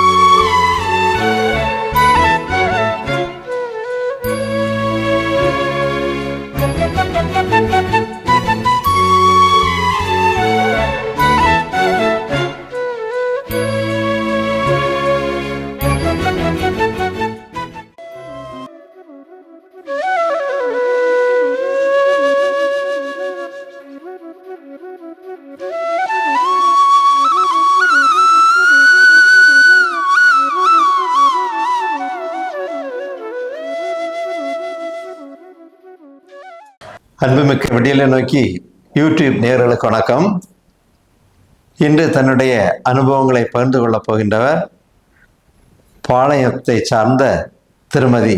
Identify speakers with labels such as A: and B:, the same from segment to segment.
A: thank you அன்புமிக்க விடியலை நோக்கி யூடியூப் நேர்களுக்கு வணக்கம். இன்று தன்னுடைய அனுபவங்களை பகிர்ந்து கொள்ளப் போகின்றவர் பாளையத்தை சார்ந்த திருமதி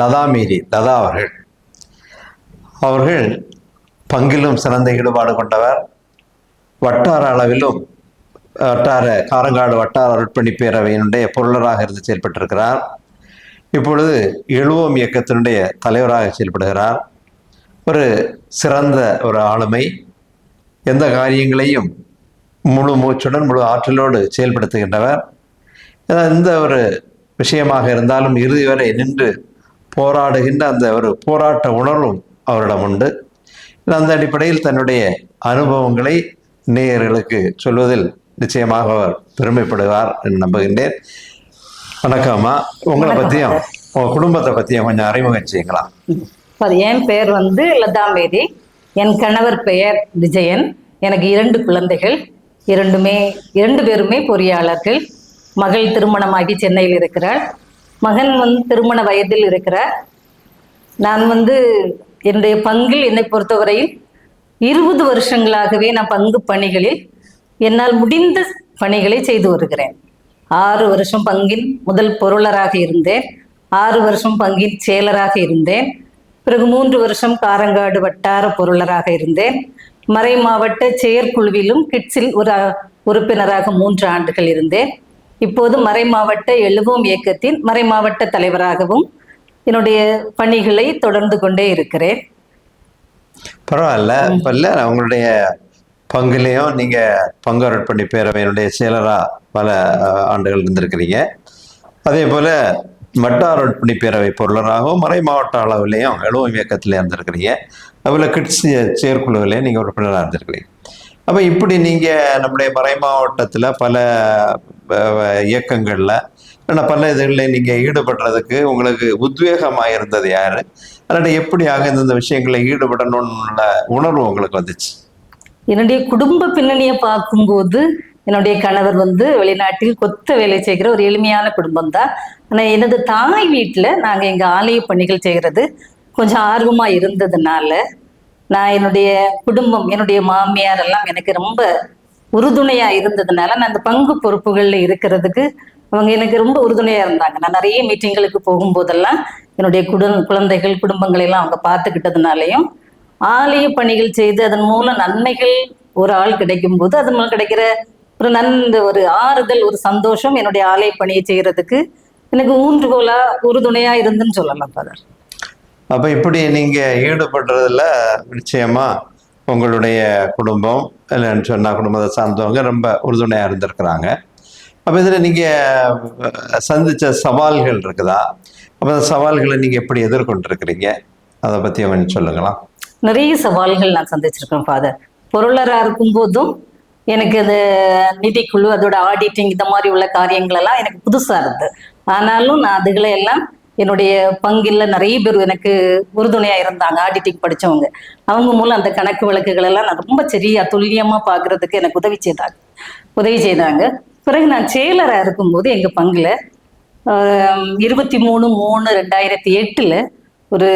A: லதா மீரி லதா அவர்கள். அவர்கள் பங்கிலும் சிறந்த ஈடுபாடு கொண்டவர். வட்டார அளவிலும் வட்டார காரங்காடு வட்டார அருட்பணி பேரவையினுடைய பொருளராக இருந்து செயல்பட்டிருக்கிறார். இப்பொழுது எழுவோம் இயக்கத்தினுடைய தலைவராக செயல்படுகிறார். ஒரு சிறந்த ஒரு ஆளுமை. எந்த காரியங்களையும் முழு மூச்சுடன் முழு ஆற்றலோடு செயல்படுத்துகின்றவர். இந்த ஒரு விஷயமாக இருந்தாலும் இறுதி வரை நின்று போராடுகின்ற அந்த ஒரு போராட்ட உணர்வும் அவரிடம் உண்டு. அந்த அடிப்படையில் தன்னுடைய அனுபவங்களை நேயர்களுக்கு சொல்வதில் நிச்சயமாக அவர் பெருமைப்படுவார் என்று நம்புகின்றேன். வணக்கம்மா உங்களை பற்றியும் உங்கள் குடும்பத்தை பற்றியும் கொஞ்சம் அறிமுகம் செய்யுங்களா?
B: அது என் பெயர் வந்து லதா மேரி என் கணவர் பெயர் விஜயன். எனக்கு இரண்டு குழந்தைகள். இரண்டுமே இரண்டு பேருமே பொறியாளர்கள். மகள் திருமணமாகி சென்னையில் இருக்கிறாள். மகன் வந்து திருமண வயதில் இருக்கிறார். நான் வந்து என்னுடைய பங்கில் என்னை பொறுத்தவரையில் இருபது வருஷங்களாகவே நான் பங்கு பணிகளில் என்னால் முடிந்த பணிகளை செய்து வருகிறேன். ஆறு வருஷம் பங்கின் முதல் பொருளராக இருந்தேன். ஆறு வருஷம் பங்கின் செயலராக இருந்தேன். பிறகு மூன்று வருஷம் காரங்காடு வட்டார பொருளராக இருந்தேன். மறை மாவட்ட செயற்குழுவிலும் கிட்ஸில் ஒரு உறுப்பினராக மூன்று ஆண்டுகள் இருந்தேன். இப்போது மறை மாவட்ட எழுவோம் இயக்கத்தின் மறை மாவட்ட தலைவராகவும் என்னுடைய பணிகளை தொடர்ந்து கொண்டே இருக்கிறேன்.
A: பரவாயில்ல. இப்போ இல்லை உங்களுடைய பங்குலேயும் நீங்கள் பங்கு பண்ணி பேரவையினுடைய செயலராக பல ஆண்டுகள் இருந்திருக்கிறீங்க. அதே போல் வட்டார பண்ணி பேரவை பொருளராகவும் மறை மாவட்ட அளவிலையும் எழுவம் இயக்கத்தில் இருந்திருக்கிறீங்க அதில் கிட்ஸ் செயற்குழுவிலையும் நீங்கள் உறுப்பினராக இருந்திருக்கிறீங்க. அப்போ இப்படி நீங்கள் நம்முடைய மறை மாவட்டத்தில் பல இயக்கங்களில் இயக்கங்கள்ல இல்லைன்னா பல இதுகளில் நீங்கள் ஈடுபடுறதுக்கு உங்களுக்கு உத்வேகமாக இருந்தது யார்? அதனால் எப்படியாக இந்த விஷயங்களில் ஈடுபடணும்னு உணர்வு உங்களுக்கு வந்துச்சு?
B: என்னுடைய குடும்ப பின்னணியை பார்க்கும்போது என்னுடைய கணவர் வந்து வெளிநாட்டில் கொத்த வேலை செய்கிற ஒரு எளிமையான குடும்பம் தான் ஆனால் எனது தாய் வீட்டில் நாங்கள் எங்கள் ஆலய பணிகள் செய்கிறது கொஞ்சம் ஆர்வமாக இருந்ததுனால நான் என்னுடைய குடும்பம் என்னுடைய மாமியார் எல்லாம் எனக்கு ரொம்ப உறுதுணையாக இருந்ததுனால நான் அந்த பங்கு பொறுப்புகளில் இருக்கிறதுக்கு அவங்க எனக்கு ரொம்ப உறுதுணையாக இருந்தாங்க. நான் நிறைய மீட்டிங்களுக்கு போகும்போதெல்லாம் என்னுடைய குடு குழந்தைகள் குடும்பங்களை எல்லாம் அவங்க பார்த்துக்கிட்டதுனாலையும் ஆலய பணிகள் செய்து அதன் மூலம் நன்மைகள் ஒரு ஆள் கிடைக்கும் போது அதன் மூலம் கிடைக்கிற ஒரு நன்ன ஒரு ஆறுதல் ஒரு சந்தோஷம் என்னுடைய ஆலய பணியை செய்யறதுக்கு எனக்கு ஊன்றுகோலா உறுதுணையா இருந்துன்னு சொல்லலாம் ஃபாதர்
A: அப்போ இப்படி நீங்கள் ஈடுபடுறதுல நிச்சயமா உங்களுடைய குடும்பம் இல்லைன்னு சொன்னால் குடும்பத்தை சார்ந்தவங்க ரொம்ப உறுதுணையாக இருந்திருக்கிறாங்க. அப்போ இதில் நீங்கள் சந்தித்த சவால்கள் இருக்குதா? அப்போ அந்த சவால்களை நீங்கள் எப்படி எதிர்கொண்டிருக்கிறீங்க? அதை பற்றி கொஞ்சம் சொல்லுங்களா
B: நிறைய சவால்கள் நான் சந்திச்சிருக்கேன் ஃபாதர் பொருளராக இருக்கும்போதும் எனக்கு அது நிதிக்குழு அதோட ஆடிட்டிங் இந்த மாதிரி உள்ள காரியங்கள் எல்லாம் எனக்கு புதுசாக இருந்தது ஆனாலும் நான் அதுகளை எல்லாம் என்னுடைய பங்கில் நிறைய பேர் எனக்கு உறுதுணையாக இருந்தாங்க ஆடிட்டிங் படித்தவங்க அவங்க மூலம் அந்த கணக்கு வழக்குகள் எல்லாம் நான் ரொம்ப சரியா துல்லியமாக பார்க்கறதுக்கு எனக்கு உதவி செய்தாங்க. உதவி செய்தாங்க. பிறகு நான் செயலராக இருக்கும்போது எங்கள் பங்கில் இருபத்தி மூணு மூணு ரெண்டாயிரத்தி எட்டில் ஒரு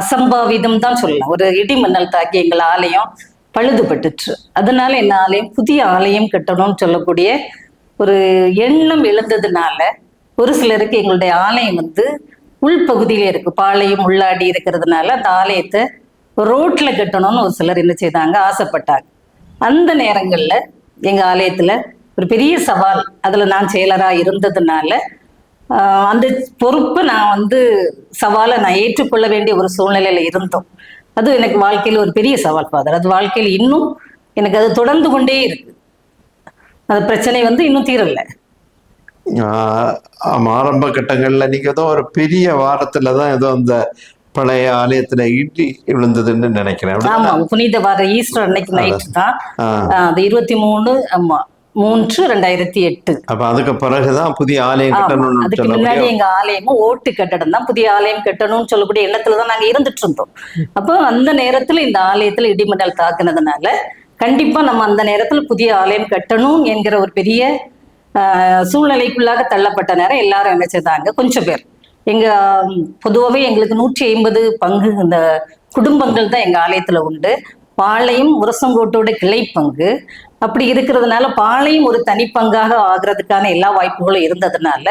B: அசம்பாவிதம் தான் சொல்லலாம். ஒரு இடி தாக்கி எங்கள் ஆலயம் பழுதுபட்டுச்சு அதனால என்ன ஆலயம் புதிய ஆலயம் கட்டணும்னு சொல்லக்கூடிய ஒரு எண்ணம் எழுந்ததுனால ஒரு சிலருக்கு எங்களுடைய ஆலயம் வந்து உள்பகுதியில இருக்கு. பாளையம் உள்ளாடி இருக்கிறதுனால அந்த ஆலயத்தை ரோட்ல கட்டணும்னு ஒரு சிலர் என்ன செய்தாங்க? ஆசைப்பட்டாங்க. அந்த நேரங்கள்ல எங்க ஆலயத்துல ஒரு பெரிய சவால் அதுல நான் செயலரா இருந்ததுனால அந்த பொறுப்பை நான் வந்து சவாலை நான் ஏற்றுக்கொள்ள வேண்டிய ஒரு சூழ்நிலையில இருந்தோம். அது எனக்கு வாழ்க்கையில் ஒரு பெரிய சவால் ஃபாதர் அது வாழ்க்கையில் இன்னும் எனக்கு அது தொடர்ந்து கொண்டே இருக்கு. அந்த பிரச்சனை வந்து இன்னும் தீரல.
A: ஆரம்ப கட்டங்கள்ல நீங்க ஏதோ ஒரு பெரிய வாரத்துல தான் ஏதோ அந்த பழைய ஆலயத்துல இடி விழுந்ததுன்னு நினைக்கிறேன்?
B: புனித வார ஈஸ்டர் அன்னைக்கு நைட் தான். அது இருபத்தி மூணு ஆமா மூன்று ரெண்டாயிரத்தி எட்டு.
A: அப்ப அதுக்கு பிறகுதான் புதிய ஆலயம்
B: ஆமா
A: கட்டணும்னு
B: அதுக்கு முன்னாடி எங்க ஆலயமும் ஓட்டு கட்டடம் தான் புதிய ஆலயம் கட்டணும்னு சொல்லக்கூடிய எண்ணத்துல தான் நாங்க இருந்துட்டு இருந்தோம். அப்போ அந்த நேரத்துல இந்த ஆலயத்துல இடிமின்னல் தாக்குனதுனால கண்டிப்பா நம்ம அந்த நேரத்துல புதிய ஆலயம் கட்டணும் என்கிற ஒரு பெரிய சூழ்நிலைக்குள்ளாக தள்ளப்பட்ட நேரம் எல்லாரும் என்ன செய்தாங்க? கொஞ்சம் பேர். எங்க ஆம், பொதுவாவே எங்களுக்கு நூற்றி ஐம்பது பங்கு இந்த குடும்பங்கள் தான் எங்க ஆலயத்துல உண்டு. பாளையம் உரசங்கோட்டோட கிளை பங்கு அப்படி இருக்கிறதுனால பாளையம் ஒரு தனிப்பங்காக ஆகிறதுக்கான எல்லா வாய்ப்புகளும் இருந்ததுனால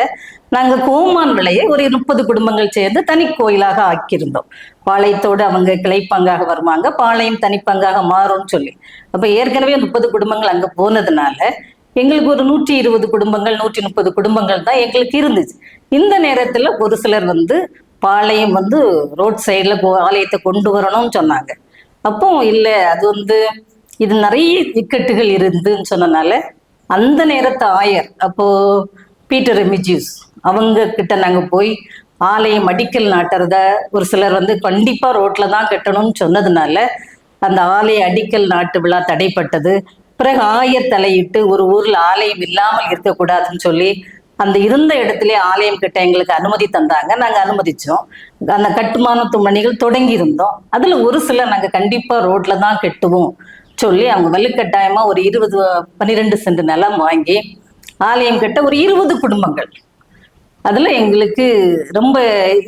B: நாங்க கோமான் விலையை ஒரு முப்பது குடும்பங்கள் சேர்ந்து தனி கோயிலாக ஆக்கியிருந்தோம். பாளையத்தோடு அவங்க கிளை பங்காக வருவாங்க பாளையம் தனிப்பங்காக மாறும்னு சொல்லி. அப்ப ஏற்கனவே முப்பது குடும்பங்கள் அங்க போனதுனால எங்களுக்கு ஒரு நூற்றி இருபது குடும்பங்கள் நூற்றி முப்பது குடும்பங்கள் தான் எங்களுக்கு இருந்துச்சு. இந்த நேரத்துல ஒரு சிலர் வந்து பாளையம் வந்து ரோட் சைடில் ஆலயத்தை கொண்டு வரணும்னு சொன்னாங்க. அப்போ இல்லை அது வந்து இது நிறைய இக்கட்டுகள் இருந்துன்னு சொன்னனால அந்த நேரத்து ஆயர் அப்போ பீட்டர் எமிஜியூஸ் அவங்க கிட்ட நாங்க போய் ஆலயம் அடிக்கல் நாட்டுறத ஒரு சிலர் வந்து கண்டிப்பா ரோட்ல தான் கட்டணும்னு சொன்னதுனால அந்த ஆலய அடிக்கல் நாட்டு விழா தடைப்பட்டது. பிறகு ஆயர் தலையிட்டு ஒரு ஊர்ல ஆலயம் இல்லாமல் இருக்கக்கூடாதுன்னு சொல்லி அந்த இருந்த இடத்திலே ஆலயம் கிட்ட எங்களுக்கு அனுமதி தந்தாங்க. நாங்க அனுமதிச்சோம். அந்த கட்டுமானத்து பணிகள் தொடங்கி இருந்தோம் அதுல ஒரு சிலர் நாங்க கண்டிப்பா ரோட்ல தான் கட்டுவோம். சொல்லி அவங்க வலுக்கட்டாயமா ஒரு இருபது பன்னிரெண்டு சென்ட் நிலம் வாங்கி ஆலயம் கட்ட ஒரு இருபது குடும்பங்கள். அதில் எங்களுக்கு ரொம்ப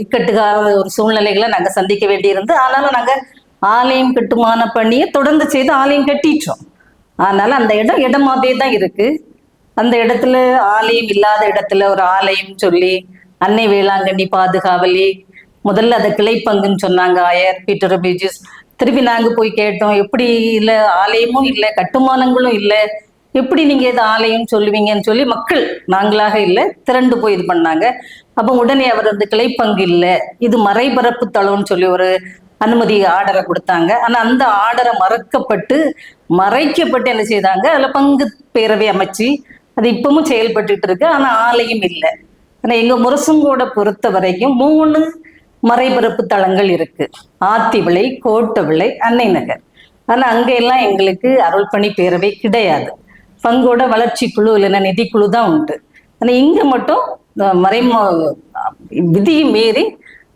B: இக்கட்டுக்காக ஒரு சூழ்நிலைகளை நாங்கள் சந்திக்க வேண்டியிருந்து ஆனாலும் நாங்கள் ஆலயம் கட்டுமான பணியை தொடர்ந்து செய்து ஆலயம் கட்டிட்டோம். அதனால அந்த இடம் இடமாவே தான் இருக்கு. அந்த இடத்துல ஆலயம் இல்லாத இடத்துல ஒரு ஆலயம் சொல்லி அன்னை வேளாங்கண்ணி பாதுகாவலி முதல்ல அதை கிளைப்பங்குன்னு சொன்னாங்க ஆயர் பீட்டர் பீஜஸ் திருப்பி நாங்க போய் கேட்டோம். எப்படி இல்ல ஆலயமும் இல்ல கட்டுமானங்களும் இல்ல. எப்படி நீங்க இது ஆலயம் சொல்லுவீங்கன்னு சொல்லி மக்கள் நாங்களாக இல்ல திரண்டு போய் இது பண்ணாங்க. அப்ப உடனே அவர் வந்து கிளைப்பங்கு இல்ல இது மறைபரப்பு தளம்னு சொல்லி ஒரு அனுமதி ஆர்டரை கொடுத்தாங்க. ஆனா அந்த ஆர்டரை மறக்கப்பட்டு மறைக்கப்பட்டு என்ன செய்தாங்க? அதுல பங்கு பேரவை அமைச்சு அது இப்பவும் செயல்பட்டுட்டு இருக்கு. ஆனா ஆலயம் இல்லை. ஆனா எங்க முரசுங்கோட பொறுத்த வரைக்கும் மூணு மறைபரப்பு தளங்கள் இருக்கு. ஆத்திவிளை கோட்டவிளை அன்னை நகர். ஆனா அங்கெல்லாம் எங்களுக்கு எங்களுக்கு அருள்பணி பேரவை கிடையாது. பங்கோட வளர்ச்சி குழு இல்லைன்னா நிதிக்குழு தான் உண்டு. ஆனா இங்க மட்டும் மறைமு விதியை மீறி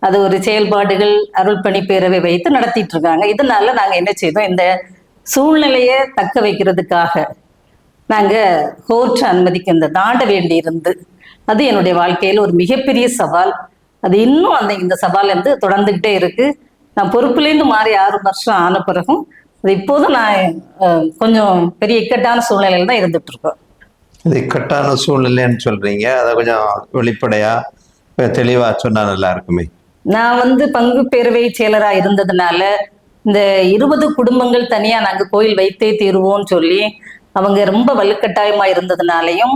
B: அது ஒரு செயல்பாடுகள் அருள்பணி பேரவை வைத்து நடத்திட்டு இருக்காங்க. இதனால நாங்க என்ன செய்தோம்? இந்த சூழ்நிலையை தக்க வைக்கிறதுக்காக நாங்க கோர்ட் அனுமதிக்கு இந்த தாண்ட வேண்டி இருந்து அது என்னுடைய வாழ்க்கையில ஒரு மிகப்பெரிய சவால். அது இன்னும் அந்த இந்த சவால் வந்து தொடர்ந்துகிட்டே இருக்கு. நான் பொறுப்புலேருந்து மாறி ஆறு வருஷம் ஆன பிறகும் அது இப்போதும் நான் கொஞ்சம் பெரிய இக்கட்டான சூழ்நிலையில தான் இருந்துட்டு இருக்கோம்
A: இது இக்கட்டான சூழ்நிலைன்னு சொல்றீங்க. அதை கொஞ்சம் வெளிப்படையா தெளிவா சொன்னா நல்லா இருக்குமே.
B: நான் வந்து பங்கு பேரவை செயலரா இருந்ததுனால இந்த இருபது குடும்பங்கள் தனியா நாங்க கோயில் வைத்தே தீருவோம்னு சொல்லி அவங்க ரொம்ப வலுக்கட்டாயமா இருந்ததுனாலையும்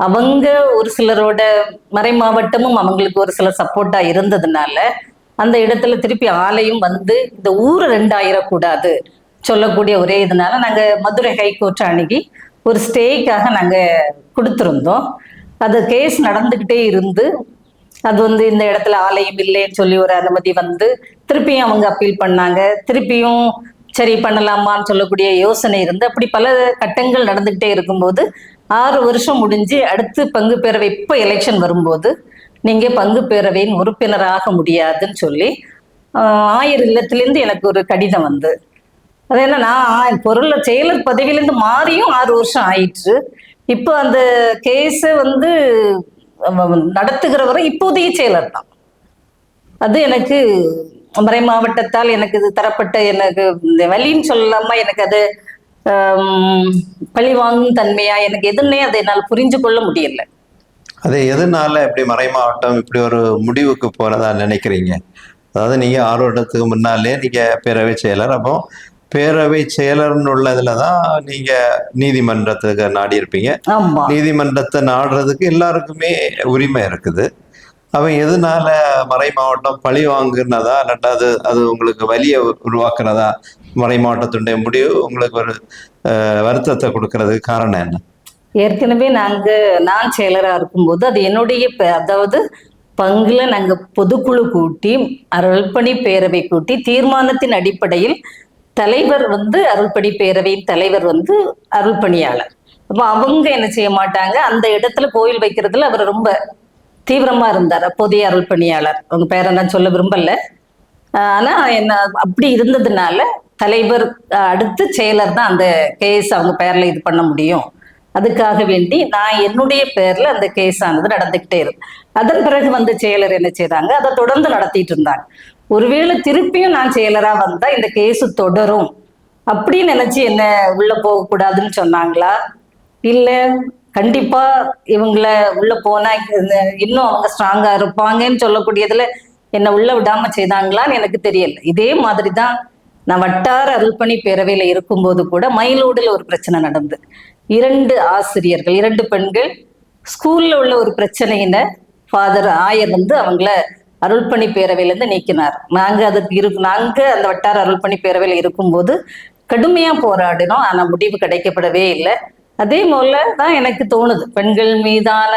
B: அவங்க ஒரு சிலரோட மறை மாவட்டமும் அவங்களுக்கு ஒரு சில சப்போர்ட்டா இருந்ததுனால அந்த இடத்துல திருப்பி ஆலயம் வந்து இந்த ஊர் ரெண்டாயிரக்கூடாது சொல்லக்கூடிய ஒரே இதனால நாங்க மதுரை ஹைகோர்ட் அணுகி ஒரு ஸ்டேக்காக நாங்க கொடுத்துருந்தோம். அது கேஸ் நடந்துகிட்டே இருந்து அது வந்து இந்த இடத்துல ஆலயம் இல்லைன்னு சொல்லி ஒரு அனுமதி வந்து திருப்பியும் அவங்க அப்பீல் பண்ணாங்க. திருப்பியும் சரி பண்ணலாமான்னு சொல்லக்கூடிய யோசனை இருந்து அப்படி பல கட்டங்கள் நடந்துகிட்டே இருக்கும்போது ஆறு வருஷம் முடிஞ்சு அடுத்து பங்கு பேரவை இப்போ எலெக்ஷன் வரும்போது நீங்க பங்கு பேரவையின் உறுப்பினராக முடியாதுன்னு சொல்லி ஆயர் இல்லத்திலேருந்து எனக்கு ஒரு கடிதம் வந்து அது என்ன நான் பொருள் செயலர் பதவியிலேருந்து மாறியும் ஆறு வருஷம் ஆயிற்று. இப்போ அந்த கேஸை வந்து அவ- நடத்துகிறவரை இப்போதைய செயலர் தான். அது எனக்கு மறை மாவட்டத்தால் எனக்கு இது தரப்பட்ட எனக்கு இந்த சொல்லாம எனக்கு அது ஆம், பழி வாங்கும் தன்மையா எனக்கு எதுன்னே அதை என்னால் புரிஞ்சு கொள்ள முடியல.
A: அது எதனால இப்படி மறை மாவட்டம் இப்படி ஒரு முடிவுக்கு போறதா நினைக்கிறீங்க? அதாவது நீங்க ஆறு வருடத்துக்கு முன்னாலே நீங்க பேரவை செயலர். அப்போ பேரவை செயலர்னு உள்ளதுல தான் நீங்க நீதிமன்றத்துக்கு நாடி இருப்பீங்க நீதிமன்றத்தை நாடுறதுக்கு எல்லாருக்குமே உரிமை இருக்குது. அவன் எதனால மறை மாவட்டம் பழி வாங்குனதா? இல்லாட்டா அது அது உங்களுக்கு வலியை உருவாக்குறதா மறை மாவட்டத்துடைய முடிவு உங்களுக்கு ஒரு அஹ், வருத்தத்தை கொடுக்கறதுக்கு காரணம் என்ன?
B: ஏற்கனவே நாங்க நான் செயலரா இருக்கும்போது அது என்னுடைய அதாவது பங்குல நாங்க பொதுக்குழு கூட்டி அருள்பணி பேரவை கூட்டி தீர்மானத்தின் அடிப்படையில் தலைவர் வந்து அருள்பணி பேரவையின் தலைவர் வந்து அருள்பணியாளர். அப்போ அவங்க என்ன செய்ய மாட்டாங்க? அந்த இடத்துல கோயில் வைக்கிறதுல அவர் ரொம்ப தீவிரமா இருந்தார் அப்போதைய அருள்பணியாளர் அவங்க பேரை நான் சொல்ல விரும்பல. ஆனா என்ன அப்படி இருந்ததுனால தலைவர் அடுத்து செயலர் தான் அந்த கேஸ் அவங்க பேர்ல இது பண்ண முடியும். அதுக்காக வேண்டி நான் என்னுடைய பேர்ல அந்த கேஸ் ஆனது நடந்துகிட்டே இருக்கு அதன் பிறகு வந்து செயலர் என்ன செய்தாங்க அதை தொடர்ந்து நடத்திட்டு இருந்தாங்க. ஒருவேளை திருப்பியும் நான் செயலரா வந்தா இந்த கேஸ் தொடரும். அப்படின்னு நினைச்சு என்ன உள்ள போக கூடாதுன்னு சொன்னாங்களா? இல்ல. கண்டிப்பா இவங்கள உள்ள போனா இந்த- இன்னும் அவங்க ஸ்ட்ராங்கா இருப்பாங்கன்னு சொல்லக்கூடியதுல என்ன உள்ள விடாம செய்தாங்களான்னு எனக்கு தெரியல. இதே மாதிரி தான் நான் வட்டார அருள்பணி பேரவையில இருக்கும்போது கூட மயிலோடுல ஒரு பிரச்சனை நடந்து இரண்டு ஆசிரியர்கள் இரண்டு பெண்கள் ஸ்கூல்ல உள்ள ஒரு பிரச்சனையின ஃபாதர் ஆயர் வந்து அவங்கள அருள்பணி பேரவையில இருந்து நீக்கினார். நாங்க அதுக்கு இரு நாங்க அந்த வட்டார அருள்பணி பேரவையில இருக்கும்போது கடுமையா போராடினோம். ஆனா முடிவு கிடைக்கப்படவே இல்லை. அதே போல தான் எனக்கு தோணுது. பெண்கள் மீதான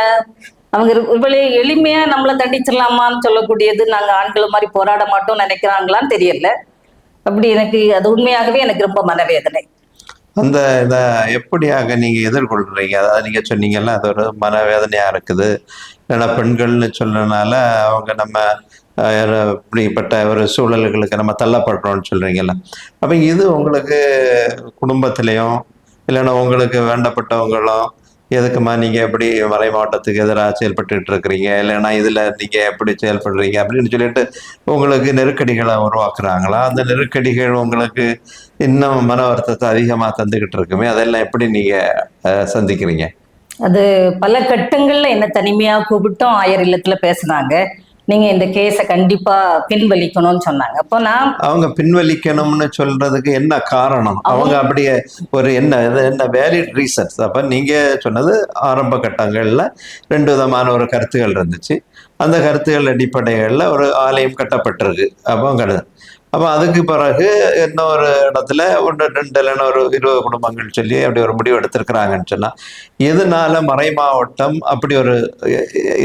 B: அவங்க இவ்வளவு எளிமையா நம்மளை தண்டிச்சிடலாமான்னு சொல்லக்கூடியது நாங்க ஆண்கள் மாதிரி போராட மாட்டோம்னு நினைக்கிறாங்களான்னு தெரியல. அப்படி எனக்கு அது உண்மையாகவே எனக்கு ரொம்ப மனவேதனை.
A: அந்த இதை எப்படியாக நீங்க எதிர்கொள்றீங்க? அதாவது நீங்க சொன்னீங்கல்ல அது ஒரு மனவேதனையா இருக்குது. ஏன்னா பெண்கள்னு சொல்றதுனால அவங்க நம்ம இப்படிப்பட்ட ஒரு சூழல்களுக்கு நம்ம தள்ளப்படுறோம்னு சொல்றீங்கல்ல. அப்போ இது உங்களுக்கு குடும்பத்திலையும் இல்லைன்னா உங்களுக்கு வேண்டப்பட்டவங்களும் எதுக்குமா நீங்க எப்படி மலை மாவட்டத்துக்கு எதிராக செயல்பட்டுட்டு இருக்கிறீங்க? இல்லைன்னா இதுல நீங்க எப்படி செயல்படுறீங்க? அப்படின்னு சொல்லிட்டு உங்களுக்கு நெருக்கடிகளை உருவாக்குறாங்களா? அந்த நெருக்கடிகள் உங்களுக்கு இன்னும் மன வருத்தத்தை அதிகமா தந்துகிட்டு இருக்குமே? அதெல்லாம் எப்படி நீங்க அஹ், சந்திக்கிறீங்க?
B: அது பல கட்டங்கள்ல என்ன தனிமையா கூப்பிட்டும் ஆயர் இல்லத்துல பேசுனாங்க. நீங்க இந்த கேஸை கண்டிப்பா பின்வலிக்கணும்னு சொன்னாங்க. அப்போ நான்
A: அவங்க பின்வலிக்கணும்னு சொல்றதுக்கு என்ன காரணம்? அவங்க அப்படியே ஒரு என்ன என்ன வேலிட் ரீசன்ஸ் அப்ப நீங்க சொன்னது ஆரம்ப கட்டங்கள்ல ரெண்டு விதமான ஒரு கருத்துகள் இருந்துச்சு. அந்த கருத்துகள் அடிப்படைகளில் ஒரு ஆலயம் கட்டப்பட்டிருக்கு. அப்போ கரு அப்போ அதுக்கு பிறகு இன்னொரு இடத்துல ஒன்று ரெண்டு இல்லைன்னு ஒரு இருபது குடும்பங்கள் சொல்லி அப்படி ஒரு முடிவு எடுத்திருக்கிறாங்கன்னு சொன்னால் எதனால மறை மாவட்டம் அப்படி ஒரு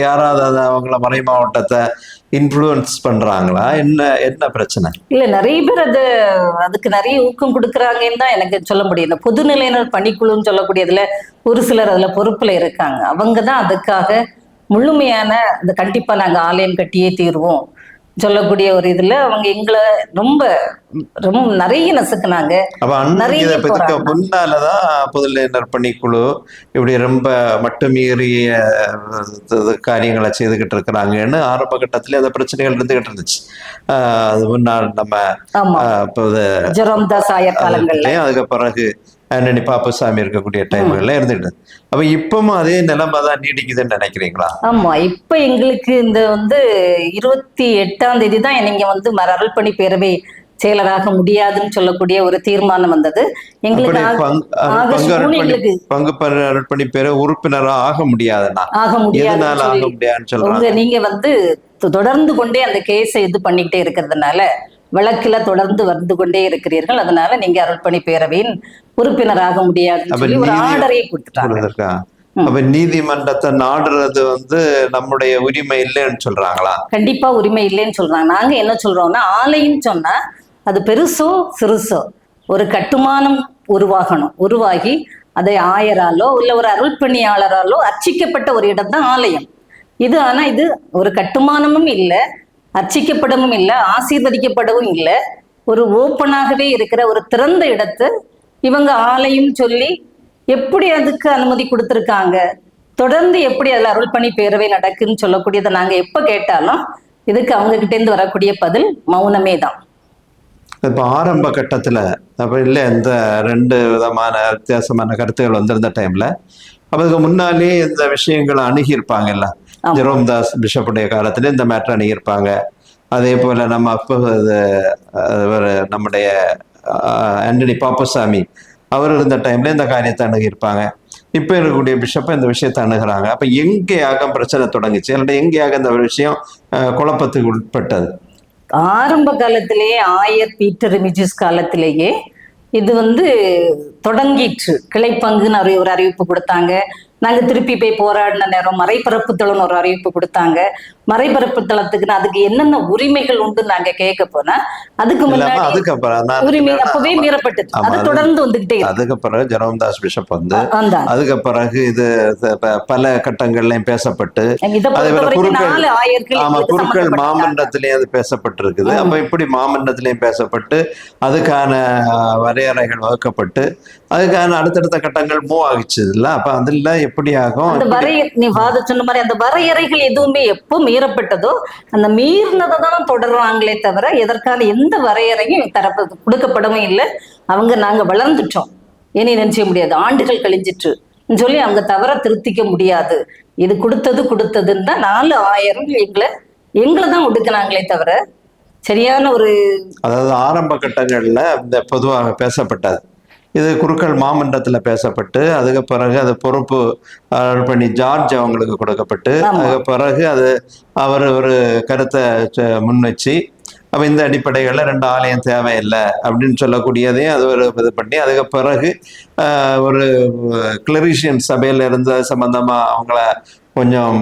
A: யாராவது அதை அவங்கள மறை மாவட்டத்தை இன்ஃப்ளூயன்ஸ் பண்றாங்களா? என்ன என்ன பிரச்சனை?
B: இல்ல நிறைய பேர் அது அதுக்கு நிறைய ஊக்கம் கொடுக்குறாங்கன்னு தான் எனக்கு சொல்ல முடியும். இந்த பொதுநிலையினர் பணிக்குழுன்னு சொல்லக்கூடியதுல ஒரு சிலர் அதுல பொறுப்புல இருக்காங்க. அவங்க தான் அதுக்காக முழுமையான இந்த கண்டிப்பா நாங்க ஆலயம் கட்டியே தீருவோம். சொல்லக்கூடிய ஒரு இதுல அவங்க எங்களை ரொம்ப ரொம்ப நிறைய நசுக்குனாங்க. நிறைய.
A: முன்னாலதான் பொதுநிலையினர் பணிக்குழு இப்படி ரொம்ப மட்டுமீறிய காரியங்களை செய்துகிட்டு இருக்கிறாங்கன்னு ஆரம்ப கட்டத்துல அந்த பிரச்சனைகள் இருந்துகிட்டு இருந்துச்சு. அது முன்னாள் நம்ம இப்போ இது
B: ஜெரோம் தாஸ் ஆயர் காலங்கள்ல.
A: அதுலயும் அதுக்கு பிறகு ஆண்டனி பாப்பசாமி இருக்கக்கூடிய டைம்கள்ல இருந்துட்டு. அப்ப இப்பவும் அதே நிலைமை தான் நீடிக்குதுன்னு நினைக்கிறீங்களா?
B: ஆமா இப்ப எங்களுக்கு இந்த வந்து இருபத்தி எட்டாம் தேதி தான் நீங்க வந்து மர அருள்பணி பேரவை செயலராக முடியாதுன்னு சொல்லக்கூடிய ஒரு தீர்மானம் வந்தது. எங்களுக்கு
A: பங்கு அர்ப்பணி பேர உறுப்பினரா ஆக முடியாதுன்னா?
B: ஆக முடியாது நீங்க வந்து தொடர்ந்து கொண்டே அந்த கேஸை இது பண்ணிக்கிட்டே இருக்கிறதுனால வழக்குல தொடர்ந்து வந்து கொண்டே இருக்கிறீர்கள். அதனால நீங்க அருள்பணி பேரவையின் உறுப்பினராக முடியாதுன்னு சொல்லி ஒரு ஆர்டரே கொடுத்துட்டாங்க.
A: அப்ப நீதிமன்றத்தை நாடுறது வந்து நம்முடைய உரிமை இல்லைன்னு சொல்றாங்களா?
B: கண்டிப்பா உரிமை இல்லைன்னு சொல்றாங்க. நாங்க என்ன சொல்றோம்னா ஆலைன்னு சொன்னா அது பெருசோ சிறுசோ. ஒரு கட்டுமானம் உருவாகணும். உருவாகி அதை ஆயராலோ இல்ல ஒரு அருள்பணியாளராலோ அர்ச்சிக்கப்பட்ட ஒரு இடம் தான் ஆலயம். இது ஆனா இது ஒரு கட்டுமானமும் இல்லை. அர்ச்சிக்கப்படவும் இல்லை ஆசீர்வதிக்கப்படவும் இல்லை. ஒரு ஓப்பனாகவே இருக்கிற ஒரு திறந்த இடத்தை இவங்க ஆலையும் சொல்லி எப்படி அதுக்கு அனுமதி கொடுத்துருக்காங்க தொடர்ந்து எப்படி அதுல அருள்பணி பேரவை நடக்குன்னு சொல்லக்கூடியதை நாங்கள் எப்போ கேட்டாலும் இதுக்கு அவங்க கிட்டேருந்து வரக்கூடிய பதில் மௌனமே தான்.
A: இப்போ ஆரம்ப கட்டத்தில் அப்போ இல்லை இந்த ரெண்டு விதமான வித்தியாசமான கருத்துகள் வந்திருந்த டைமில் அப்போ அதுக்கு முன்னாலே இந்த விஷயங்களை அணுகியிருப்பாங்கல்ல ஜெரோம் தாஸ் பிஷப்புடைய காலத்துல இந்த மேட்டர் அணுகியிருப்பாங்க. அதே போல நம்ம அப்போ நம்முடைய ஆண்டனி பாப்பசாமி அவர் இருந்த டைம்ல இந்த காரியத்தை அணுகியிருப்பாங்க. இப்ப இருக்கக்கூடிய பிஷப்பை இந்த விஷயத்தை அணுகுறாங்க. அப்ப எங்கேயாக பிரச்சனை தொடங்குச்சு? அல்லது எங்கேயாக இந்த விஷயம் குழப்பத்துக்கு உட்பட்டது?
B: ஆரம்ப காலத்திலேயே ஆயர் பீட்டர் ரிமிஜிஸ் காலத்திலேயே இது வந்து தொடங்கிற்று. கிளைப்பங்குன்னு ஒரு அறிவிப்பு கொடுத்தாங்க. நாங்க திருப்பி போய் போராடின நேரம் மறைபரப்பு ஒரு அறிவிப்பு கொடுத்தாங்க. மறைபரப்பு தளத்துக்குன்னு அதுக்கு என்னென்ன உரிமைகள் உண்டு நாங்க கேட்க போனா அதுக்கு முன்னாடி
A: அதுக்கப்புறம்
B: உரிமை அப்பவே மீறப்பட்டது அது தொடர்ந்து வந்துகிட்டே.
A: அதுக்கு பிறகு ஜெரோம்தாஸ் பிஷப் வந்து அதுக்கு பிறகு இது பல கட்டங்கள்லயும் பேசப்பட்டு ஆமா குருக்கள்
B: சம்பந்தப்பட்டிருக்காங்க.
A: மாமன்றத்திலேயே அது பேசப்பட்டிருக்குது. அப்ப இப்படி மாமன்றத்திலேயும் பேசப்பட்டு அதுக்கான வரையறைகள் வகுக்கப்பட்டு அதுக்கான அடுத்தடுத்த கட்டங்கள் மூவ் ஆகிச்சு. இல்ல அப்ப அதுல எப்படி ஆகும்?
B: சொன்ன மாதிரி அந்த வரையறைகள் எதுவுமே எப்போ மீறப்பட்டதோ அந்த மீறினதை தான் தொடர்றாங்களே தவிர எதற்கான எந்த வரையறையும் தரப்பு கொடுக்கப்படவும் இல்லை. அவங்க நாங்கள் வளர்ந்துட்டோம். இனி நினைச்ச முடியாது. ஆண்டுகள் கழிஞ்சிட்டு சொல்லி அவங்க தவற திருத்திக்க முடியாது. இது கொடுத்தது கொடுத்ததுன்னு தான் நாலு ஆயிரம் எங்களை எங்களை தான் ஒடுக்கினாங்களே தவிர சரியான ஒரு
A: அதாவது ஆரம்ப கட்டங்கள்ல இந்த பொதுவாக பேசப்பட்டது. இது குருக்கள் மாமன்றத்துல பேசப்பட்டு அதுக்கு பிறகு அது பொறுப்பு பண்ணி ஜார்ஜ் அவங்களுக்கு கொடுக்கப்பட்டு. அதுக்கு பிறகு அது அவர் ஒரு கருத்தை ச- முன் வச்சு அப்ப இந்த அடிப்படைகள்ல ரெண்டு ஆலயம் தேவையில்லை அப்படின்னு சொல்லக்கூடியதையும் அது ஒரு இது பண்ணி அதுக்கு பிறகு ஒரு கிளரிஷியன் சபையில இருந்த சம்பந்தமா அவங்கள கொஞ்சம்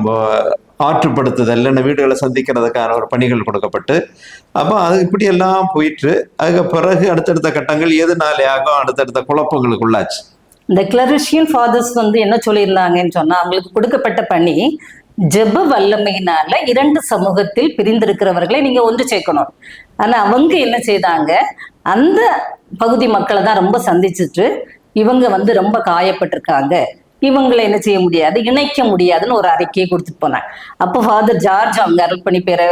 A: ஆற்றுப்படுத்துதல் இல்லைன்னா வீடுகளை சந்திக்கிறதுக்கான ஒரு பணிகள் கொடுக்கப்பட்டு அப்போ அது இப்படி எல்லாம் போயிட்டு அதுக்கு பிறகு அடுத்தடுத்த கட்டங்கள் எதுனாலே ஆகும் அடுத்தடுத்த குழப்பங்களுக்குள்ளாச்சு.
B: இந்த கிளரிஷியன் ஃபாதர்ஸ் வந்து என்ன சொல்லியிருந்தாங்கன்னு சொன்னா அவங்களுக்கு கொடுக்கப்பட்ட பணி ஜெப வல்லமையினால இரண்டு சமூகத்தில் பிரிந்திருக்கிறவர்களை நீங்க ஒன்று சேர்க்கணும். ஆனா அவங்க என்ன செய்தாங்க அந்த பகுதி மக்களை தான் ரொம்ப சந்திச்சுட்டு இவங்க வந்து ரொம்ப காயப்பட்டிருக்காங்க. இவங்களை என்ன செய்ய முடியாது இணைக்க முடியாதுன்னு ஒரு அறிக்கையை கொடுத்துட்டு போனாங்க. அப்போ ஃபாதர் ஜார்ஜ் அவங்க அருள் பண்ணி பேர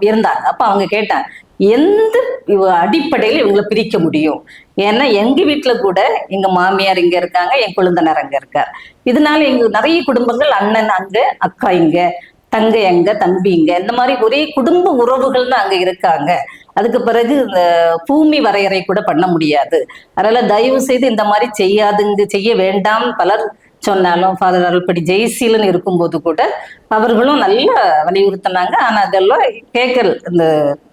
B: இருந்தாங்க. அப்ப அவங்க கேட்டாங்க எந்த இவ- அடிப்படையில் இவங்களை பிரிக்க முடியும்? ஏன்னா எங்க வீட்டுல கூட எங்க மாமியார் இங்க இருக்காங்க என் குழந்தனார் அங்க இருக்கார். இதனால எங்க நிறைய குடும்பங்கள் அண்ணன் அங்க அக்கா இங்க தங்கை அங்க தம்பி இங்க. இந்த மாதிரி ஒரே குடும்ப உறவுகள் தான் அங்க இருக்காங்க. அதுக்கு பிறகு இந்த பூமி வரையறை கூட பண்ண முடியாது. அதனால தயவு செய்து இந்த மாதிரி செய்யாதுங்க செய்ய வேண்டாம் பலர் சொன்னாலும் ஃபாதர் அருள்படி ஜெய்சீலன் இருக்கும்போது கூட அவர்களும் நல்லா வலியுறுத்தினாங்க. ஆனா அதெல்லாம் கேட்கல இந்த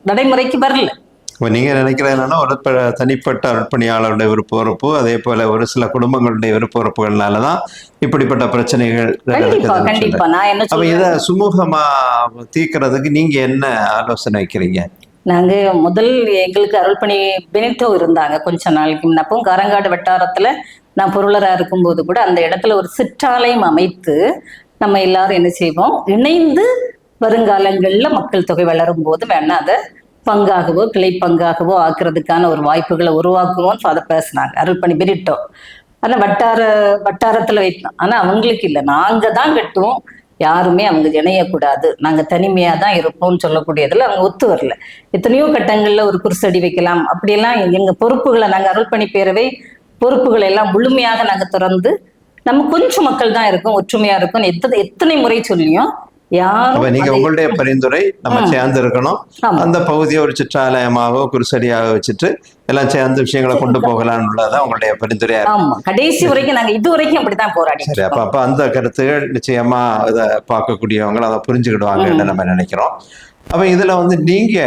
B: நடைமுறைக்கு வரல.
A: இப்போ நீங்க நினைக்கிறது என்னன்னா ஒரு தனிப்பட்ட அர்ப்பணியாளருடைய விருப்ப அதே போல ஒரு சில குடும்பங்களுடைய விருப்ப உறுப்புகள்னால தான் இப்படிப்பட்ட பிரச்சனைகள் அப்ப இத சுமூகமா தீர்க்கறதுக்கு நீங்க என்ன ஆலோசனை வைக்கிறீங்க?
B: நாங்க முதல் எங்களுக்கு அருள்பணி பெனிட்டோ இருந்தாங்க கொஞ்ச நாளைக்கு அப்போ கரங்காடு வட்டாரத்துல நான் பொருளராக இருக்கும்போது கூட அந்த இடத்துல ஒரு சிற்றாலயம் அமைத்து நம்ம எல்லாரும் என்ன செய்வோம்? இணைந்து வருங்காலங்களில் மக்கள் தொகை வளரும் போது வேணா அதை பங்காகவோ கிளை பங்காகவோ ஆக்குறதுக்கான ஒரு வாய்ப்புகளை உருவாக்குவோம்னு அதை பேசினாங்க. அருள்பணி பிரிட்டோம் ஆனால் வட்டார வட்டாரத்தில் வைக்கலாம் ஆனால் அவங்களுக்கு இல்லை. நாங்கள் தான் கட்டுவோம். யாருமே அவங்க இணையக்கூடாது. நாங்கள் தனிமையாக தான் இருப்போம்னு சொல்லக்கூடியதில் அவங்க ஒத்து வரல. எத்தனையோ கட்டங்களில் ஒரு குருசடி வைக்கலாம். அப்படியெல்லாம் எங்கள் பொறுப்புகளை நாங்க அருள்பணி பேரவை பொறுப்புகளை எல்லாம் முழுமையாக நாங்க திறந்து நம்ம கொஞ்சம் மக்கள் தான் இருக்கோம் ஒற்றுமையா இருக்கோம். எத்தனை எத்தனை முறை சொல்லியும்
A: நீங்க
B: அதை-
A: உங்களுடைய பரிந்துரை நம்ம. சேர்ந்து இருக்கணும். அந்த பகுதியை ஒரு சிற்றாலயமாகவோ குருசடியாக வச்சுட்டு எல்லாம் சேர்ந்து விஷயங்களை கொண்டு போகலாம்னு உள்ளதான் உங்களுடைய பரிந்துரையா
B: கடைசி வரைக்கும் நாங்க இது வரைக்கும் அப்படித்தான் போராடி
A: சரி அப்ப அப்ப அந்த கருத்துகள் நிச்சயமா இதை பார்க்கக்கூடியவங்க அதை புரிஞ்சுக்கிடுவாங்கன்னு நம்ம நினைக்கிறோம். அப்ப இதுல வந்து நீங்க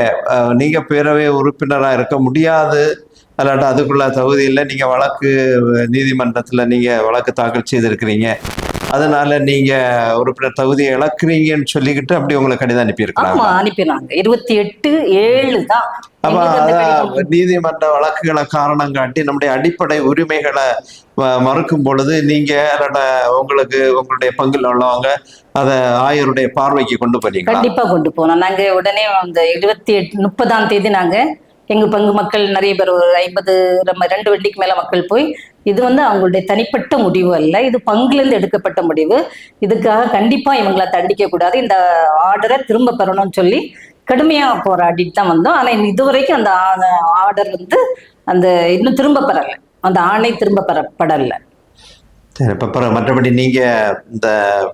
A: நீங்க பேரவை உறுப்பினரா இருக்க முடியாது அல்லாட்ட அதுக்குள்ள தகுதி இல்லை. நீங்க வழக்கு நீதிமன்றத்துல நீங்க வழக்கு தாக்கல் செய்திருக்கிறீங்க. அதனால நீங்க உறுப்பினர் தகுதியை இழக்கிறீங்கன்னு சொல்லிக்கிட்டு அப்படி உங்களுக்கு கடிதம்
B: ஆமா
A: அனுப்பியிருக்கிறாங்க
B: அனுப்பினாங்க இருபத்தி எட்டு ஏழு தான்.
A: அப்ப நீதிமன்ற வழக்குகளை காரணம் காட்டி நம்முடைய அடிப்படை உரிமைகளை மறுக்கும் பொழுது நீங்க உங்களுக்கு உங்களுடைய பங்குல உள்ளவங்க அதை ஆயருடைய பார்வைக்கு கொண்டு போறீங்களா
B: கண்டிப்பா கொண்டு போனோம். நாங்க உடனே அந்த இருபத்தி எட்டு முப்பதாம் தேதி நாங்க எங்க பங்கு மக்கள் நிறைய பேர் ஒரு ஐம்பது ரெண்டு வண்டிக்கு மேல மக்கள் போய் இது வந்து அவங்களுடைய தனிப்பட்ட முடிவு அல்ல. இது பங்குல இருந்து எடுக்கப்பட்ட முடிவு. இதுக்காக கண்டிப்பா இவங்களை தண்டிக்க கூடாது. இந்த ஆர்டரை திரும்ப பெறணும்னு சொல்லி கடுமையா போராடிட்டு தான் வந்தோம். ஆனா இதுவரைக்கும் அந்த ஆர்டர் வந்து அந்த இன்னும் திரும்ப பெறல. அந்த ஆணை திரும்ப பெறப்படல.
A: சரி இப்ப மற்றபடி நீங்க இந்த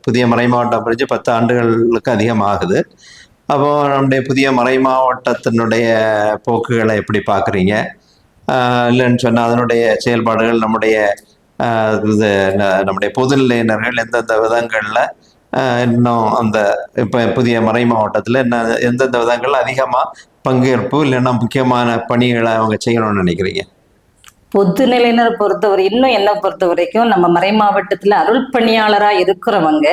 A: புதிய மறை மாவட்டம் பிரிஞ்சு பத்து ஆண்டுகளுக்கு அதிகம் ஆகுது அப்போ நம்முடைய புதிய மறை மாவட்டத்தினுடைய போக்குகளை எப்படி பார்க்குறீங்க? இல்லைன்னு சொன்னால் அதனுடைய செயல்பாடுகள் நம்முடைய இது நம்முடைய நம்முடைய பொதுநிலையினர்கள் எந்தெந்த விதங்களில் இன்னும் அந்த இப்போ புதிய மறை மாவட்டத்தில் என்ன எந்தெந்த விதங்களில் அதிகமாக பங்கேற்பு இல்லைன்னா முக்கியமான பணிகளை அவங்க செய்யணும்னு நினைக்கிறீங்க?
B: பொதுநிலையினரை பொறுத்தவரை இன்னும் என்ன பொறுத்த வரைக்கும் நம்ம மறை மாவட்டத்தில் அருள் பணியாளராக இருக்கிறவங்க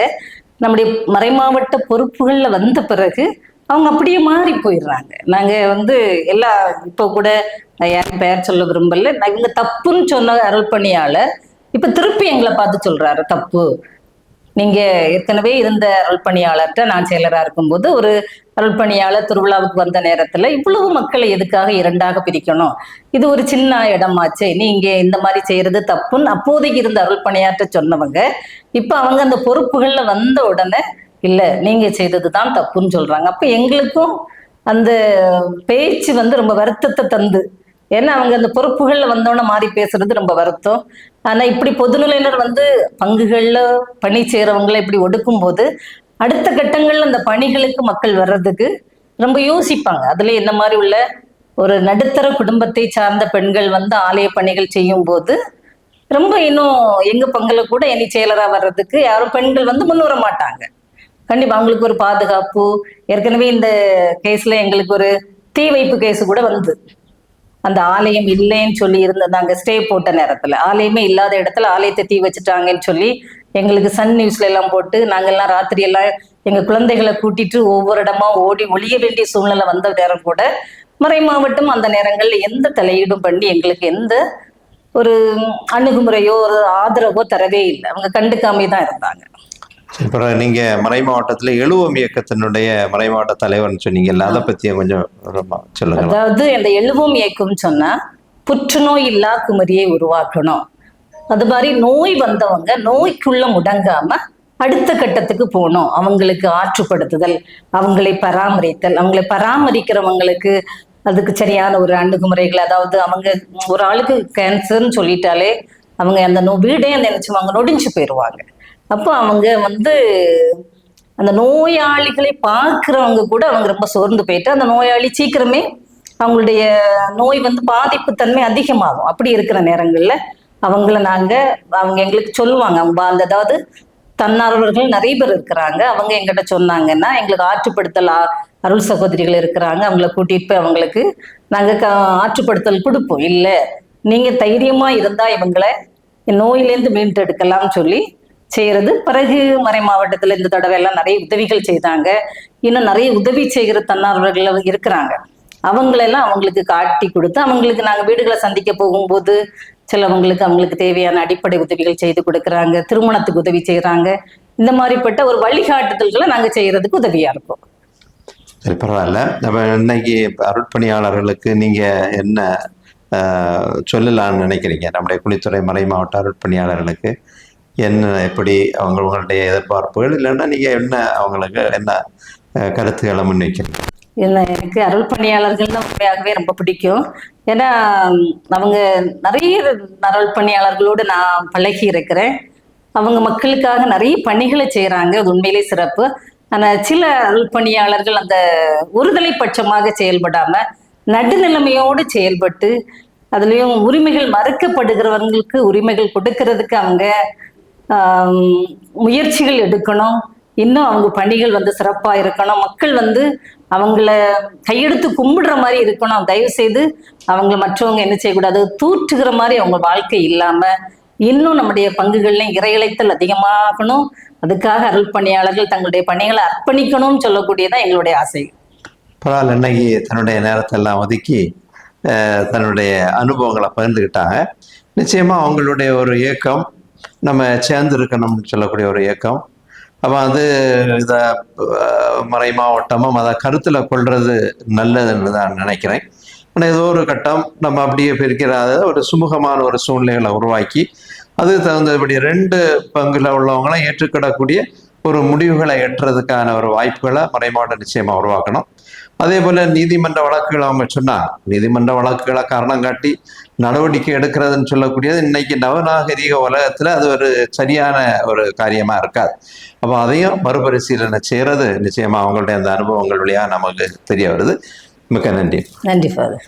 B: நம்முடைய மறைமாவட்ட பொறுப்புகள்ல வந்த பிறகு அவங்க அப்படியே மாறி போயிடுறாங்க. நாங்க வந்து எல்லா இப்போ கூட யாரும் பெயர் சொல்ல விரும்பல. நான் இவங்க தப்புன்னு சொன்ன அருள் பணியாளர் இப்ப திருப்பி எங்களை பார்த்து சொல்றாரு தப்பு. நீங்க ஏற்கனவே இருந்த அருள் பணியாளர்கிட்ட நான் செயலரா இருக்கும்போது ஒரு அருள் திருவிழாவுக்கு வந்த நேரத்துல இவ்வளவு மக்களை எதுக்காக இரண்டாக பிரிக்கணும்? இது ஒரு சின்ன இடமாச்சு. நீங்க இந்த மாதிரி செய்யறது தப்புன்னு அப்போதைக்கு இருந்த அருள் பணியாற்ற சொன்னவங்க இப்ப அவங்க அந்த பொறுப்புகள்ல வந்த உடனே இல்ல நீங்க செய்தது தான் தப்புன்னு சொல்றாங்க. அப்ப எங்களுக்கும் அந்த பேச்சு வந்து ரொம்ப வருத்தத்தை தந்து. ஏன்னா அவங்க அந்த பொறுப்புகள்ல வந்தோன்னே மாறி பேசுறது ரொம்ப வருத்தம். ஆனா இப்படி பொதுநிலையினர் வந்து பங்குகள்ல பணி செய்யறவங்களை இப்படி ஒடுக்கும் போது அடுத்த கட்டங்கள்ல அந்த பணிகளுக்கு மக்கள் வர்றதுக்கு ரொம்ப யோசிப்பாங்க. அதுல இந்த மாதிரி உள்ள ஒரு நடுத்தர குடும்பத்தை சார்ந்த பெண்கள் வந்து ஆலய பணிகள் செய்யும் போது ரொம்ப இன்னும் எங்க பங்குல கூட இனி செயலரா வர்றதுக்கு யாரும் பெண்கள் வந்து முன்வர மாட்டாங்க. கண்டிப்பா அவங்களுக்கு ஒரு பாதுகாப்பு. ஏற்கனவே இந்த கேஸ்ல எங்களுக்கு ஒரு தீ வைப்பு கேஸ் கூட வந்து. அந்த ஆலயம் இல்லைன்னு சொல்லி இருந்த ஸ்டே போட்ட நேரத்துல. ஆலயமே இல்லாத இடத்துல ஆலயத்தை தீ வச்சுட்டாங்கன்னு சொல்லி எங்களுக்கு சன் நியூஸ்ல எல்லாம் போட்டு நாங்கெல்லாம் ராத்திரி எல்லாம் எங்க குழந்தைகளை கூட்டிட்டு ஒவ்வொரு இடமா ஓடி ஒளிய வேண்டிய சூழ்நிலை வந்த நேரம் கூட மறை மாவட்டம் அந்த நேரங்கள்ல எந்த தலையீடும் பண்ணி எங்களுக்கு எந்த ஒரு அணுகுமுறையோ ஒரு ஆதரவோ தரவே இல்லை. அவங்க கண்டுக்காமே தான் இருந்தாங்க.
A: அப்புறம் நீங்க மறை மாவட்டத்துல எழுவம் இயக்கத்தினுடைய மறை மாவட்ட தலைவர்னு சொன்னீங்கல்ல அதை பத்தி கொஞ்சம் சொல்லுங்க
B: அதாவது அந்த எழுவும் இயக்கம் சொன்னா புற்றுநோய் இல்லா குமரியை உருவாக்கணும். அது மாதிரி நோய் வந்தவங்க நோய்க்குள்ள முடங்காம அடுத்த கட்டத்துக்கு போகணும். அவங்களுக்கு ஆற்றுப்படுத்துதல் அவங்களை பராமரித்தல் அவங்களை பராமரிக்கிறவங்களுக்கு அதுக்கு சரியான ஒரு அணுகுமுறைகள் அதாவது அவங்க ஒரு ஆளுக்கு கேன்சர்னு சொல்லிட்டாலே அவங்க அந்த வீடே நினைச்சுவாங்க நொடிஞ்சு போயிடுவாங்க அப்போ அவங்க வந்து அந்த நோயாளிகளை பார்க்குறவங்க கூட அவங்க ரொம்ப சோர்ந்து போயிட்டு அந்த நோயாளி சீக்கிரமே அவங்களுடைய நோய் வந்து பாதிப்பு தன்மை அதிகமாகும். அப்படி இருக்கிற நேரங்களில் அவங்கள நாங்கள் அவங்க எங்களுக்கு சொல்லுவாங்க. அவங்க அந்த அதாவது தன்னார்வலர்கள் நிறைய பேர் இருக்கிறாங்க. அவங்க எங்கிட்ட சொன்னாங்கன்னா எங்களுக்கு ஆற்றுப்படுத்தல் அருள் சகோதரிகள் இருக்கிறாங்க. அவங்கள கூட்டிட்டு போய் அவங்களுக்கு நாங்கள் ஆற்றுப்படுத்தல் கொடுப்போம். இல்லை நீங்கள் தைரியமாக இருந்தால் இவங்களை நோயிலேருந்து மீண்டெடுக்கலாம்னு சொல்லி செய்யறது. பிறகு மறை மாவட்டத்துல இந்த தடவை எல்லாம் நிறைய உதவிகள் செய்தாங்க. இன்னும் நிறைய உதவி செய்கிற தன்னார்வர்கள் இருக்கிறாங்க. அவங்களெல்லாம் அவங்களுக்கு காட்டி கொடுத்து அவங்களுக்கு நாங்க வீடுகளை சந்திக்க போகும்போது சிலவங்களுக்கு அவங்களுக்கு தேவையான அடிப்படை உதவிகள் செய்து கொடுக்குறாங்க. திருமணத்துக்கு உதவி செய்யறாங்க இந்த மாதிரிப்பட்ட ஒரு வழிகாட்டுதல்களை நாங்க செய்யறதுக்கு உதவியா இருக்கும்.
A: சரி பரவாயில்ல. நம்ம இன்னைக்கு அருட்பணியாளர்களுக்கு நீங்க என்ன ஆஹ், சொல்லலாம்னு நினைக்கிறீங்க? நம்முடைய குளித்துறை மறை மாவட்ட அருட்பணியாளர்களுக்கு. என்ன எப்படி அவங்க உங்களுடைய எதிர்பார்ப்புகள் இல்லைன்னா நீங்க என்ன அவங்களுக்கு என்ன கருத்துக்களை முன்வைக்கிறீங்க
B: என்ன எனக்கு அருள் பணியாளர்கள்னு தான் உண்மையாகவே ரொம்ப பிடிக்கும். ஏன்னா அவங்க நிறைய அருள் பணியாளர்களோடு நான் பழகி இருக்கிறேன். அவங்க மக்களுக்காக நிறைய பணிகளை செய்கிறாங்க அது உண்மையிலே சிறப்பு. ஆனால் சில அருள் பணியாளர்கள் அந்த ஒருதலை பட்சமாக செயல்படாம நடுநிலைமையோடு செயல்பட்டு அதுலேயும் உரிமைகள் மறுக்கப்படுகிறவங்களுக்கு உரிமைகள் கொடுக்கறதுக்கு அவங்க முயற்சிகள் எடுக்கணும். இன்னும் அவங்க பணிகள் வந்து சிறப்பாக இருக்கணும். மக்கள் வந்து அவங்கள கையெடுத்து கும்பிடுற மாதிரி இருக்கணும். தயவு செய்து அவங்கள மற்றவங்க என்ன செய்யக்கூடாது? தூற்றுகிற மாதிரி அவங்க வாழ்க்கை இல்லாமல் இன்னும் நம்முடைய பங்குகள்லையும் இறையழைத்தல் அதிகமாகணும். அதுக்காக அருள் பணியாளர்கள் தங்களுடைய பணிகளை அர்ப்பணிக்கணும்னு சொல்லக்கூடியதான் எங்களுடைய ஆசை.
A: பரவாயில்ல இன்னைக்கு தன்னுடைய நேரத்தை எல்லாம் ஒதுக்கி தன்னுடைய அனுபவங்களை பகிர்ந்துக்கிட்டாங்க நிச்சயமா அவங்களுடைய ஒரு இயக்கம் நம்ம சேர்ந்து இருக்கணும்னு சொல்லக்கூடிய ஒரு இயக்கம். அப்போ அது இதை மறை மாவட்டமும் அதை கருத்தில் கொள்வது நல்லதுன்னு தான் நினைக்கிறேன். ஆனால் ஏதோ ஒரு கட்டம் நம்ம அப்படியே பிரிக்கிறாத ஒரு சுமூகமான ஒரு சூழ்நிலைகளை உருவாக்கி அது தகுந்தபடி ரெண்டு பங்குல உள்ளவங்களாம் ஏற்றுக்கிடக்கூடிய ஒரு முடிவுகளை எட்டுறதுக்கான ஒரு வாய்ப்புகளை மறைமாட நிச்சயமா உருவாக்கணும். அதே போல நீதிமன்ற வழக்குகள் அவங்க சொன்னாங்க. நீதிமன்ற வழக்குகளை காரணம் காட்டி நடவடிக்கை எடுக்கிறதுன்னு சொல்லக்கூடியது இன்னைக்கு நவநாகரிக உலகத்துல அது ஒரு சரியான ஒரு காரியமா இருக்காது. அப்போ அதையும் மறுபரிசீலனை செய்யறது நிச்சயமா அவங்களுடைய அந்த அனுபவங்கள் வழியா நமக்கு தெரிய வருது. மிக்க நன்றி.
B: நன்றி ஃபாதர்